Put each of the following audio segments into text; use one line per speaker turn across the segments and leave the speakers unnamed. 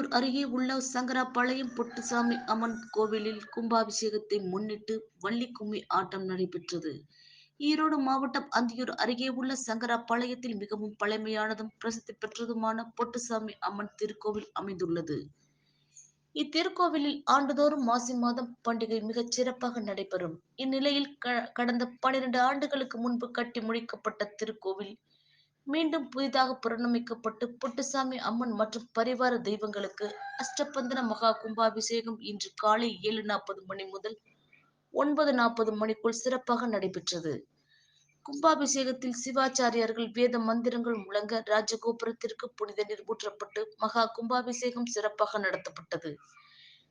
அந்தியூர் அருகே உள்ள சங்கராபாளையம் பொட்டுசாமி அம்மன் கோவிலில் கும்பாபிஷேகத்தை முன்னிட்டு வள்ளி கும்மி ஆட்டம் நடைபெற்றது. ஈரோடு மாவட்டம் அந்தியூர் அருகே உள்ள சங்கராபாளையத்தில் மிகவும் பழமையானதும் பிரசித்தி பெற்றதுமான பொட்டுசாமி அம்மன் திருக்கோவில் அமைந்துள்ளது. இத்திருக்கோவிலில் ஆண்டுதோறும் மாசி மாதம் பண்டிகை மிகச் சிறப்பாக நடைபெறும். இந்நிலையில் கடந்த பனிரெண்டு ஆண்டுகளுக்கு முன்பு கட்டி முடிக்கப்பட்ட திருக்கோவில் மீண்டும் புதிதாக புறநமைக்கப்பட்டு புட்டுசாமி அம்மன் மற்றும் பரிவார தெய்வங்களுக்கு அஷ்டபந்தன மகா கும்பாபிஷேகம் இன்று காலை ஏழு நாற்பது மணி முதல் ஒன்பது நாற்பது மணிக்குள் சிறப்பாக நடைபெற்றது. கும்பாபிஷேகத்தில் சிவாச்சாரியார்கள் வேத மந்திரங்கள் முழங்க ராஜகோபுரத்திற்கு புனித நீர் ஊற்றப்பட்டு மகா கும்பாபிஷேகம் சிறப்பாக நடத்தப்பட்டது.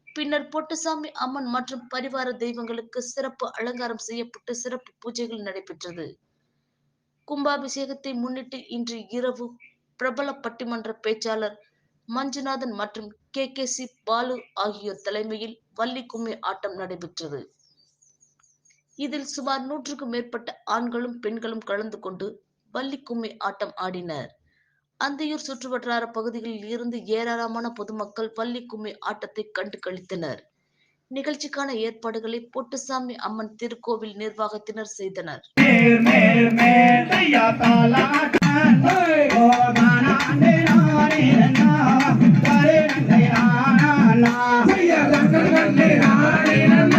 பின்னர் பொட்டுசாமி அம்மன் மற்றும் பரிவார தெய்வங்களுக்கு சிறப்பு அலங்காரம் செய்யப்பட்டு சிறப்பு பூஜைகள் நடைபெற்றது. கும்பாபிஷேகத்தை முன்னிட்டு இன்று இரவு பிரபல பட்டிமன்ற பேச்சாளர் மஞ்சுநாதன் மற்றும் கே கே சி பாலு ஆகியோர் தலைமையில் வள்ளி கும்மி ஆட்டம் நடைபெற்றது. இதில் சுமார் நூற்றுக்கும் மேற்பட்ட ஆண்களும் பெண்களும் கலந்து கொண்டு வள்ளி கும்மி ஆட்டம் ஆடினர். அந்தியூர் சுற்றுவட்டார பகுதிகளில் இருந்து ஏராளமான பொதுமக்கள் வள்ளி கும்மி ஆட்டத்தை கண்டு கழித்தனர் நிகழ்ச்சிக்கான ஏற்பாடுகளை பொட்டுசாமி அம்மன் திருக்கோவில் நிர்வாகத்தினர் செய்தனர்
¡Gracias!